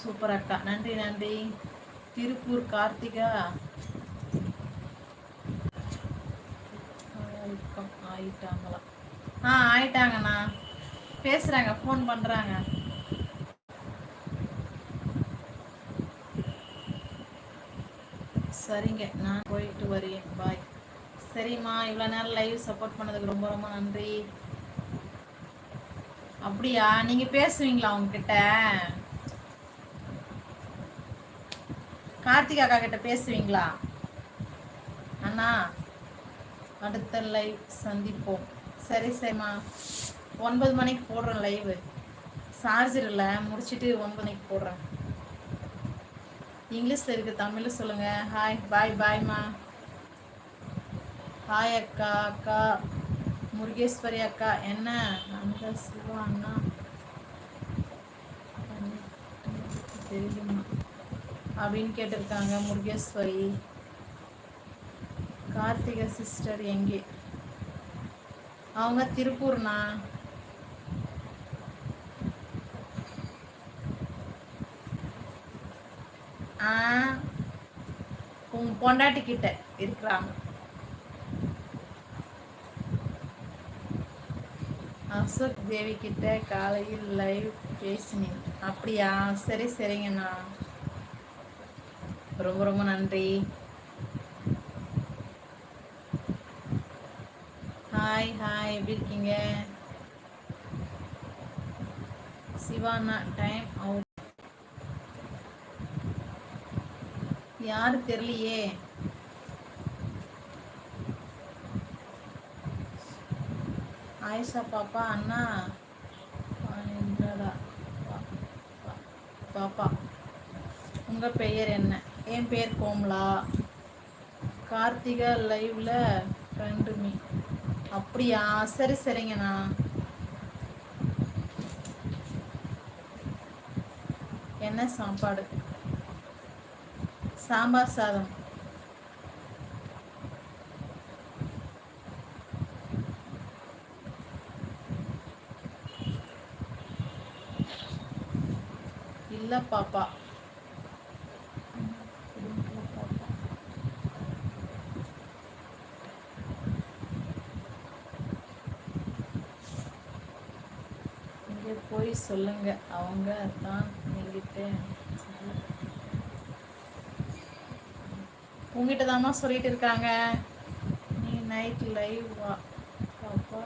Super அக்கா. நன்றி நன்றி. திருப்பூர் கார்த்திகா. ஆயிட்டாங்களா? ஆ ஆயிட்டாங்கண்ணா. பேசுகிறாங்க ஃபோன் பண்ணுறாங்க சரிங்க நான் போயிட்டு வரேன். பாய். சரிம்மா இவ்வளோ நேரம் லைவ் சப்போர்ட் பண்ணதுக்கு ரொம்ப ரொம்ப நன்றி. அப்படியா? நீங்கள் பேசுவீங்களா உங்ககிட்ட? கார்த்திக் அக்கா கிட்ட பேசுவீங்களா? அண்ணா அடுத்த லைவ் சந்திப்போம். சரி சரிம்மா. ஒன்பது மணிக்கு போடுறேன் லைவு சார்ஜர் இல்லை முடிச்சுட்டு ஒன்பது மணிக்கு போடுறேன். இங்கிலீஷில் இருக்குது தமிழில் சொல்லுங்கள் ஹாய் பாய் பாய்மா ஹாய் அக்கா அக்கா. முருகேஸ்வரி அக்கா என்ன? அந்த சிவா அண்ணா. தெரியுமா? அப்படின்னு கேட்டிருக்காங்க முருகேஸ்வரி. கார்த்திகை சிஸ்டர் எங்கே? அவங்க திருப்பூர்ண்ணா உன் பொண்டாட்டி கிட்ட இருக்கிறாங்க. அசோக் தேவி கிட்ட காலையில் லைவ் பேசினேன். அப்படியா? சரி சரிங்கண்ணா. ரொம்ப ரொம்ப நன்றி. ஹாய் ஹாய் எப்படி இருக்கீங்க? சிவானா டைம் அவுட் யாரு தெரியலையே? ஆயிஷா பாப்பா அண்ணா? பாப்பா. உங்கள் பெயர் என்ன? என் பேர் கோம்லா. கார்த்திகா லைவ்ல ஃப்ரெண்டு மீ அப்படியா? சரி சரிங்கண்ணா என்ன சாப்பாடு? சாம்பார் சாதம். இல்லை பாப்பா. நீங்கள் போய் சொல்லுங்கள் அவங்க தான் எங்கிட்ட உங்ககிட்ட தாம்மா சொல்லிட்டு இருக்காங்க. நீ நைட் லைவ் வா. பாப்பா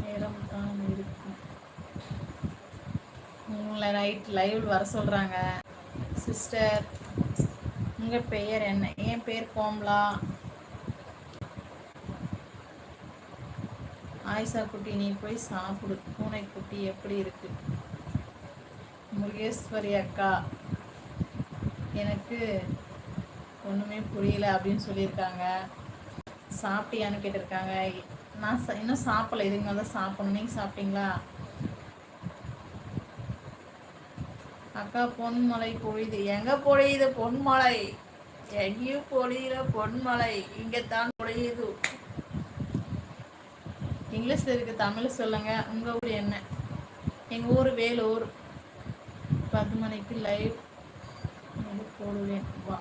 நேரம் தான் இருக்கும் உங்களை நைட் லைவ் வர சொல்கிறாங்க சிஸ்டர் உங்கள் பெயர் என்ன? என் பேர் கோம்லா. ஆயிஷா குட்டி நீ போய் சாப்பிடு. பூனை குட்டி எப்படி இருக்கு? முருகேஸ்வரி அக்கா எனக்கு ஒன்றுமே புரியல அப்படின்னு சொல்லியிருக்காங்க. சாப்பிட்டியான்னு கேட்டிருக்காங்க. நான் இன்னும் சாப்பிடல. இதுங்க தான் சாப்பிடணும். நீங்கள் சாப்பிட்டீங்களா? அக்கா பொன்மலை பொழியுது எங்க பொழியுது பொன்மலை? எங்கேயும் பொழியில பொன்மலை. இங்கே தான் பொழியுது. இங்கிலீஷில் இருக்குது தமிழ் சொல்லுங்கள் உங்கள் ஊர் என்ன? எங்கள் ஊர் வேலூர். பத்து மணிக்கு லைவ் போடுவேன். வா.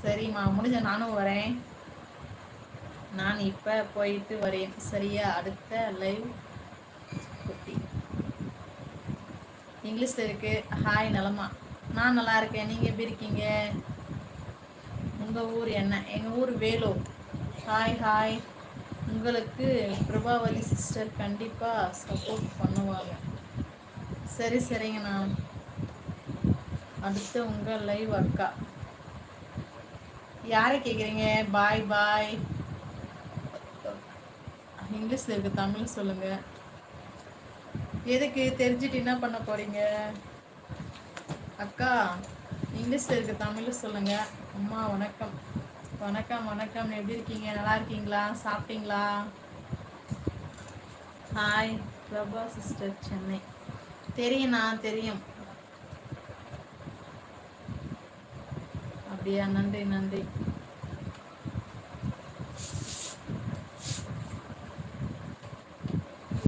சரிம்மா முடிஞ்ச நானும் வரேன். நான் இப்போ போயிட்டு வரேன். சரியா? அடுத்த லைவ் குட்டி. இங்கிலீஷில் இருக்கு. ஹாய் நலமா. நான் நல்லா இருக்கேன். நீங்கள் எப்படி இருக்கீங்க? உங்கள் ஊர் என்ன? எங்கள் ஊர் வேலூர். ஹாய் ஹாய் உங்களுக்கு பிரபாவதி சிஸ்டர் கண்டிப்பாக சப்போர்ட் பண்ணுவாங்க. சரி சரிங்கண்ணா அடுத்து உங்கள் லைவ் அக்கா. யாரை கேட்குறீங்க பாய் பாய் இங்கிலீஷில் இருக்க தமிழ் சொல்லுங்க. எதுக்கு தெரிஞ்சுட்டு என்ன பண்ண போறீங்க? அக்கா இங்கிலீஷில் இருக்க தமிழ் சொல்லுங்க. அம்மா வணக்கம். வணக்கம் வணக்கம். எப்படி இருக்கீங்க? நல்லா இருக்கீங்களா? சாப்பிட்டீங்களா? Hi Prabha sister Chennai. தெரியும்ண்ணா தெரியும். அப்படியா? நன்றி நன்றி.